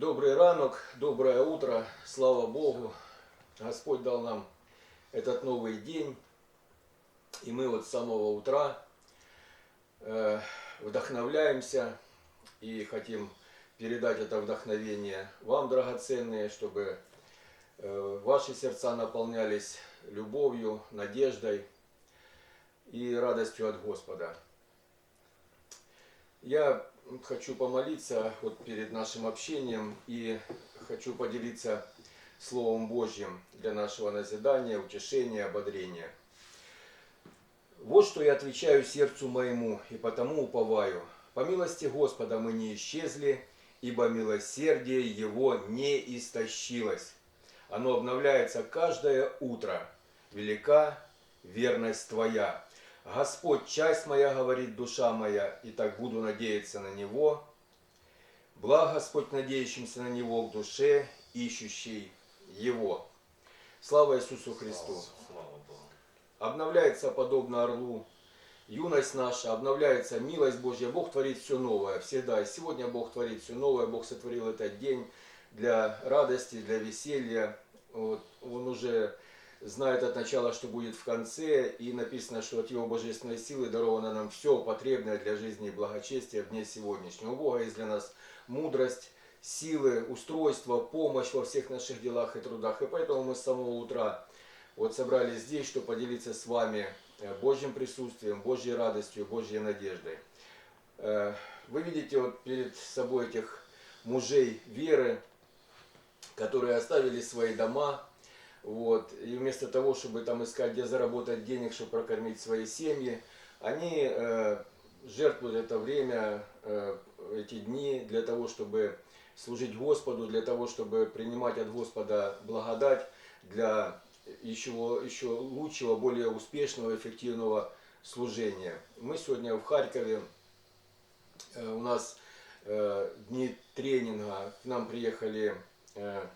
Добрый ранок, доброе утро, слава Богу. Господь дал нам этот новый день. И мы вот с самого утра э, вдохновляемся и хотим передать это вдохновение вам, драгоценные, чтобы э, ваши сердца наполнялись любовью, надеждой и радостью от Господа. Я хочу помолиться вот перед нашим общением и хочу поделиться Словом Божьим для нашего назидания, утешения, ободрения. Вот что я отвечаю сердцу моему, и потому уповаю. По милости Господа мы не исчезли, ибо милосердие Его не истощилось. Оно обновляется каждое утро. Велика верность Твоя. Господь, часть моя, говорит душа моя, и так буду надеяться на Него. Благ Господь надеющимся на Него к душе, ищущей Его. Слава Иисусу Христу! Обновляется подобно орлу юность наша, обновляется милость Божья. Бог творит все новое всегда. И сегодня Бог творит все новое. Бог сотворил этот день для радости, для веселья. Вот, он уже знает от начала, что будет в конце. И написано, что от Его божественной силы даровано нам все потребное для жизни и благочестия в дне сегодняшнего. У Бога есть для нас мудрость, силы, устройство, помощь во всех наших делах и трудах. И поэтому мы с самого утра вот собрались здесь, чтобы поделиться с вами э, Божьим присутствием, Божьей радостью, Божьей надеждой. Э, Вы видите вот перед собой этих мужей веры, которые оставили свои дома, вот, и вместо того, чтобы там искать, где заработать денег, чтобы прокормить свои семьи, они э, жертвуют это время, э, эти дни для того, чтобы служить Господу, для того, чтобы принимать от Господа благодать для еще, еще лучшего, более успешного, эффективного служения. Мы сегодня в Харькове, э, у нас э, дни тренинга, к нам приехали э,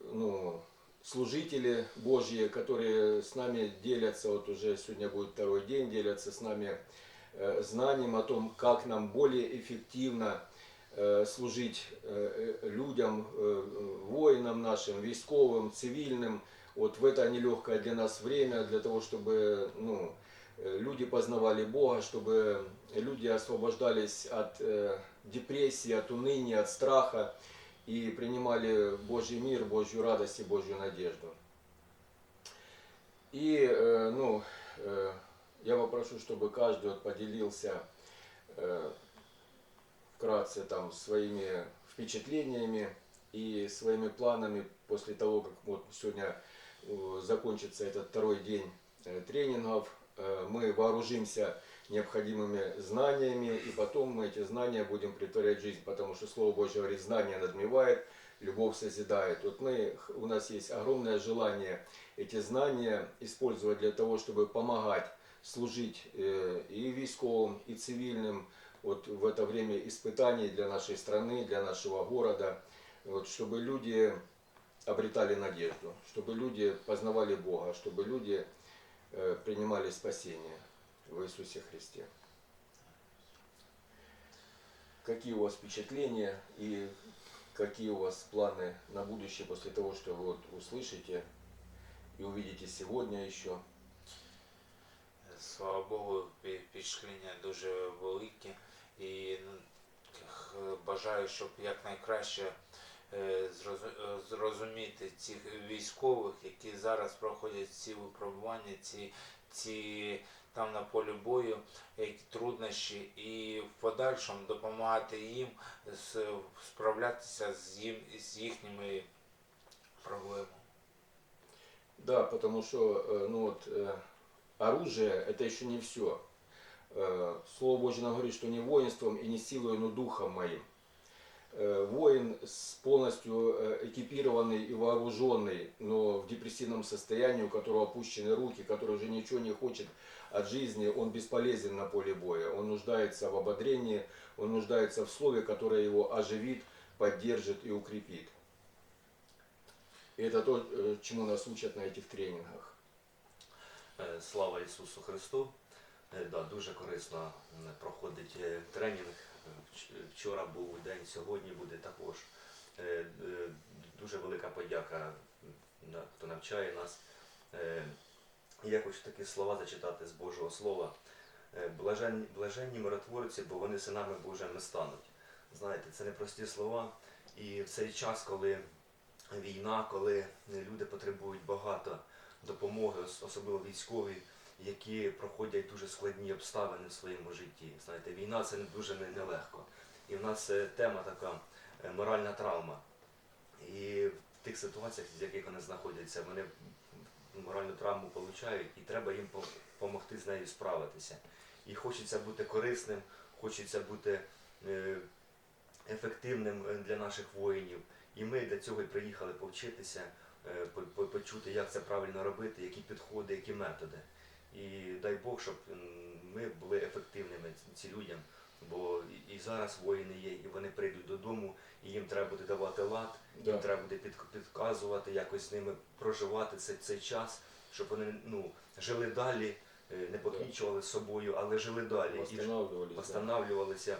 ну, служители Божьи, которые с нами делятся, вот уже сегодня будет второй день, делятся с нами э, знанием о том, как нам более эффективно э, служить э, людям, воинам нашим, військовым, цивильным, вот в это нелегкое для нас время, для того, чтобы ну, люди познавали Бога, чтобы люди освобождались от депрессии, от уныния, от страха и принимали Божий мир, Божью радость и Божью надежду. И э, ну, э, я попрошу, чтобы каждый вот поделился э, вкратце там своими впечатлениями и своими планами после того, как вот сегодня закончится этот второй день тренингов. Мы вооружимся необходимыми знаниями, и потом мы эти знания будем притворять в жизнь, потому что Слово Божье говорит, знание надмевает, любовь созидает. Вот мы, у нас есть огромное желание эти знания использовать для того, чтобы помогать служить э, и військовым, и цивильным вот в это время испытаний для нашей страны, для нашего города, вот, чтобы люди обретали надежду, чтобы люди познавали Бога, чтобы люди э, принимали спасение в Иисусе Христе. Какие у вас впечатления и какие у вас планы на будущее после того, что вы вот услышите и увидите сегодня еще? Слава Богу, пі- впечатлення дуже великі і ну, х- бажаю, щоб якнайкраще е, зрозу- е, зрозуміти цих військових, які зараз проходять ці випробування, ці, ці там на полі бою, які труднощі, і в подальшому допомагати їм з- справлятися з, їм, з їхніми проблемами. Да, потому что э, ну вот, э, оружие это еще не все. Слово Божье нам говорит, что не воинством и не силой, но духом моим. Э, Воин с полностью э, экипированный и вооруженный, но в депрессивном состоянии, у которого опущены руки, который уже ничего не хочет от жизни, он бесполезен на поле боя. Он нуждается в ободрении, он нуждается в слове, которое его оживит, поддержит и укрепит. И это то, э, чему нас учат на этих тренингах. Слава Ісусу Христу! Е, Да, дуже корисно проходить е, тренінг Вчора був день, сьогодні буде також. Е, е, Дуже велика подяка, хто навчає нас. Е, Я хочу такі слова зачитати з Божого Слова. Е, Блаженні, блаженні миротворці, бо вони синами Божими стануть. Знаєте, це непрості слова. І в цей час, коли війна, коли люди потребують багато допомоги, особливо військові, які проходять дуже складні обставини в своєму житті. Знаєте, війна це дуже нелегко. І в нас е, тема така е, моральна травма. І в тих ситуаціях, з яких вони знаходяться, вони моральну травму отримують, і треба їм допомогти з нею справитися. І хочеться бути корисним, хочеться бути е, ефективним для наших воїнів. І ми для цього і приїхали повчитися, по- по- почути, як це правильно робити, які підходи, які методи. І дай Бог, щоб ми були ефективними ці- людям. Бо і- зараз воїни є, і вони прийдуть додому, і їм треба буде давати лад, їм треба буде підказувати, якось з ними проживати цей, цей час, щоб вони ну, жили далі, е, не покінчували з собою, але жили далі. І да. восстанавливалися,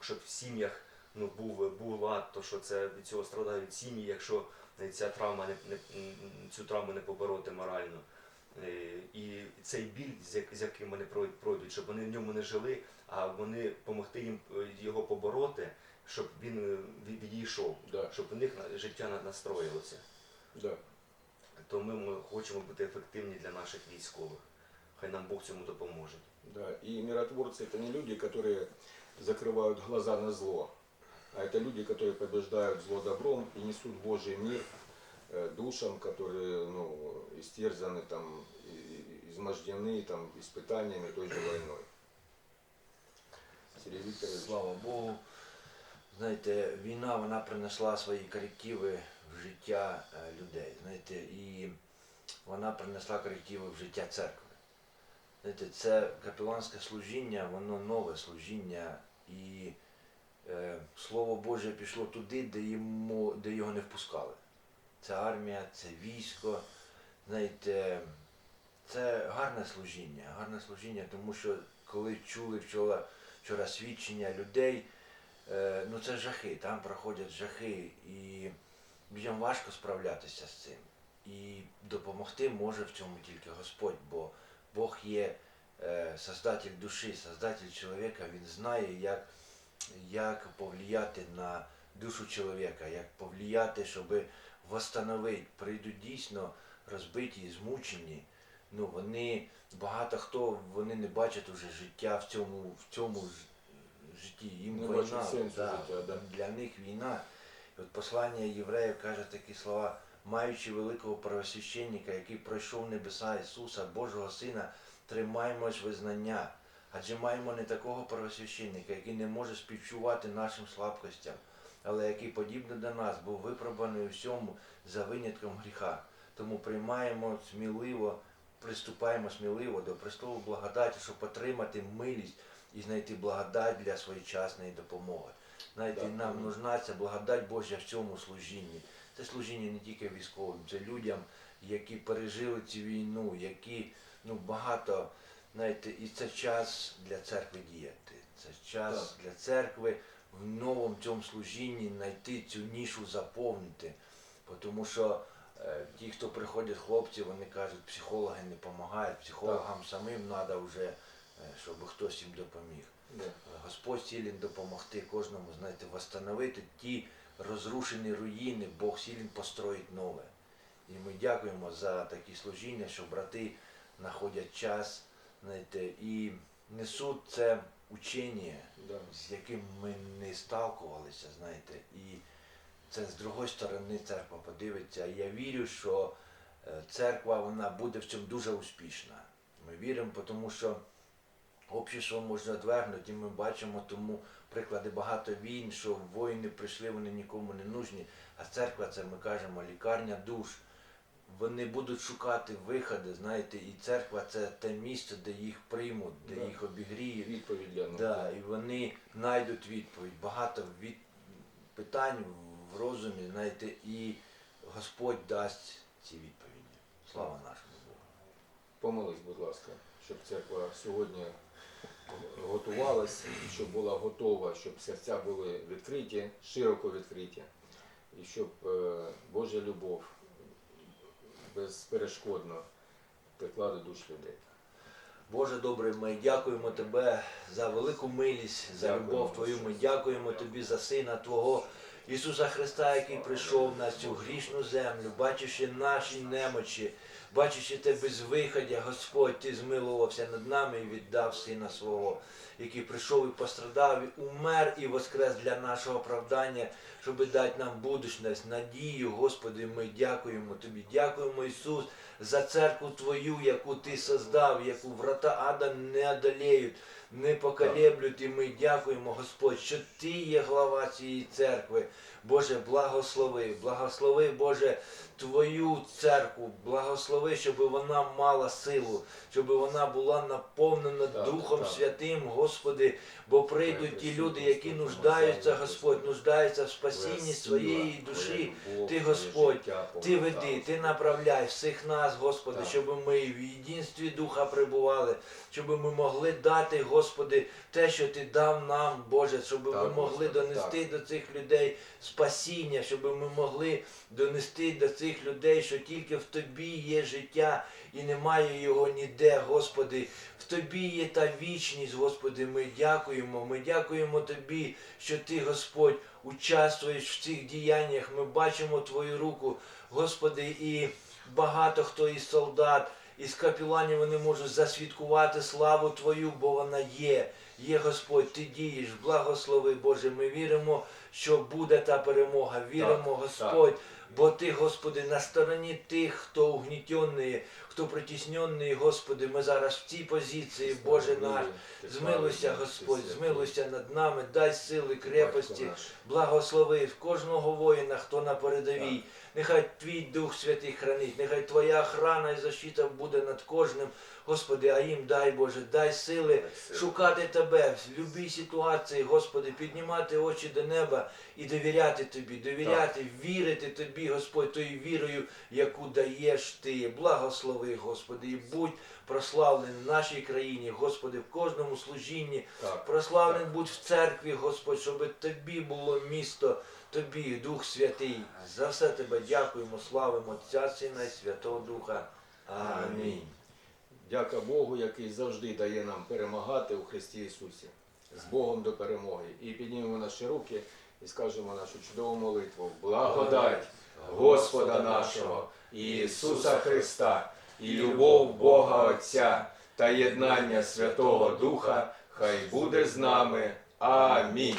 щоб в сім'ях ну, був, був лад, то що це від цього страдають сім'ї, якщо ця травма не, не цю травму не побороти морально. Е, І цей біль, з як- з яким вони прой- пройдуть, щоб вони в ньому не жили, а вони допомогти їм е, його побороти, щоб він е, від- відійшов, Да. щоб у них на- життя на- настроїлося. Да. То ми, ми хочемо бути ефективні для наших військових. Хай нам Бог цьому допоможе. Да, и миротворцы это не люди, которые закрывают глаза на зло, а это люди, которые побеждают зло добром и несут Божий мир э, душам, которые ну, истерзаны, там, и- и- измождены там, испытаниями той же войной. Сергей Викторович. Слава Богу. Знаєте, війна вона принесла свої корективи в життя е, людей. Знаєте, і вона принесла корективи в життя церкви. Знаєте, це капеланське служіння, воно нове служіння, і е, Слово Боже пішло туди, де, йому, де його не впускали. Це армія, це військо. Знаєте, це гарне служіння, гарне служіння, тому що коли чули вчора, вчора свідчення людей, е, ну це жахи, там проходять жахи, і людям важко справлятися з цим. І допомогти може в цьому тільки Господь, бо Бог є е, создатель душі, создатель чоловіка, він знає, як, як повлияти на душу чоловіка, як повлияти, щоб восстановити. Прийдуть дійсно розбиті і змучені. Ну, вони багато хто вони не бачать уже життя в цьому, в цьому житті. Їм Не війна, да, життя, да. для них війна. І от послання євреїв каже такі слова, маючи великого правосвященника, який пройшов небеса Ісуса, Божого Сина, тримаємось визнання. Адже маємо не такого правосвященника, який не може співчувати нашим слабкостям, але який, подібно до нас, був випробаний у всьому за винятком гріха. Тому приймаємо сміливо, приступаємо сміливо до престолу благодаті, щоб отримати милість і знайти благодать для своєчасної допомоги. Знаєте, Так. нам нужна ця благодать Божа в цьому служінні. Це служіння не тільки військовим, це людям, які пережили цю війну, які ну, багато, знаєте, і це час для церкви діяти. Це час для церкви в новому цьому служінні знайти цю нішу заповнити. Тому що е, ті, хто приходять хлопці, вони кажуть, психологи не допомагають, психологам самим треба вже, е, щоб хтось їм допоміг. Да. Господь цілін допомогти кожному, знаєте, восстановити ті розрушені руїни, Бог цілін построїть нове. І ми дякуємо за такі служіння, що брати знаходять час, знаєте, і несуть це учення, Да. з яким ми не сталкувалися, знаєте, і це з другої сторони церква подивиться. І я вірю, що е, церква вона буде в цьому дуже успішна. Ми віримо, тому що общество можна відвергнути, і ми бачимо тому приклади багато війн, що воїни прийшли, вони нікому не нужні. А церква це ми кажемо лікарня душ. Вони будуть шукати виходи, знаєте, і церква це те місце, де їх приймуть, де Да. їх обігріють. Відповідь для нас. Да, і вони знайдуть відповідь. Багато від... питань в розумі, знаєте, і Господь дасть ці відповіді. Слава нашому Богу. Помолись, будь ласка, щоб церква сьогодні готувалась, щоб була готова, щоб серця були відкриті, широко відкриті, і щоб е, Божа любов безперешкодно текла до душ людей. Боже добрий, ми дякуємо Тебе за велику милість, за любов Твою. Ми дякуємо Тобі за Сина Твого Ісуса Христа, який прийшов на цю грішну землю, бачивши наші немочі, бачачи те безвиходя, Господь, Ти змилувався над нами і віддав Сина свого, який прийшов і пострадав, і умер і воскрес для нашого оправдання, щоб дати нам будучність, надію, Господи, ми дякуємо Тобі. Дякуємо, Ісус, за церкву Твою, яку Ти создав, яку врата ада не одолеють, не поколеблють. І ми дякуємо, Господь, що Ти є глава цієї церкви. Боже, благослови, благослови, Боже, Твою церкву, благослови, щоб вона мала силу, щоб вона була наповнена Так, Духом так. Святим, Господи, бо прийдуть ті люди, які нуждаються, Господь, нуждаються в спасінні своєї душі. Ти, Господь, Ти веди, ти направляй всіх нас, Господи, щоб ми в єдинстві Духа прибували, щоб ми могли дати, Господи, те, що Ти дав нам, Боже, щоб ми могли Господи, донести так. до цих людей спасіння, щоб ми могли донести до цих людей, що тільки в Тобі є життя і немає його ніде, Господи. В Тобі є та вічність, Господи. Ми дякуємо. Ми дякуємо Тобі, що Ти, Господь, участвуєш в цих діяннях. Ми бачимо Твою руку, Господи, і багато хто із солдат, із капіланів вони можуть засвідкувати славу Твою, бо вона є. Є Господь, ти дієш, благослови Боже. Ми віримо, що буде та перемога. Віримо, Так, Господь, бо Ти, Господи, на стороні тих, хто угнітений, хто притіснений, Господи. Ми зараз в цій позиції, Боже наш. Змилуйся, Господь, змилуйся над нами, дай сили, крепості, благослови кожного воїна, хто на передовій. Нехай Твій Дух Святий хранить, нехай Твоя охрана і защита буде над кожним. Господи, а їм дай Боже, дай сили шукати Тебе в будь-якій ситуації, Господи, піднімати очі до неба і довіряти Тобі, довіряти, вірити Тобі, Господь, тою вірою, яку даєш Ти. Благослови, Господи, і будь прославлений в нашій країні, Господи, в кожному служінні. Так, Прославлений будь в церкві, Господь, щоб Тобі було місто, Тобі, Дух Святий. За все Тебе дякуємо, славимо Отця, Сина і Святого Духа. Амінь. Дяка Богу, який завжди дає нам перемагати у Христі Ісусі. З Богом до перемоги. І піднімемо наші руки і скажемо нашу чудову молитву. Благодать Господа нашого, Ісуса Христа, і любов Бога Отця та єднання Святого Духа, хай буде з нами. Амінь.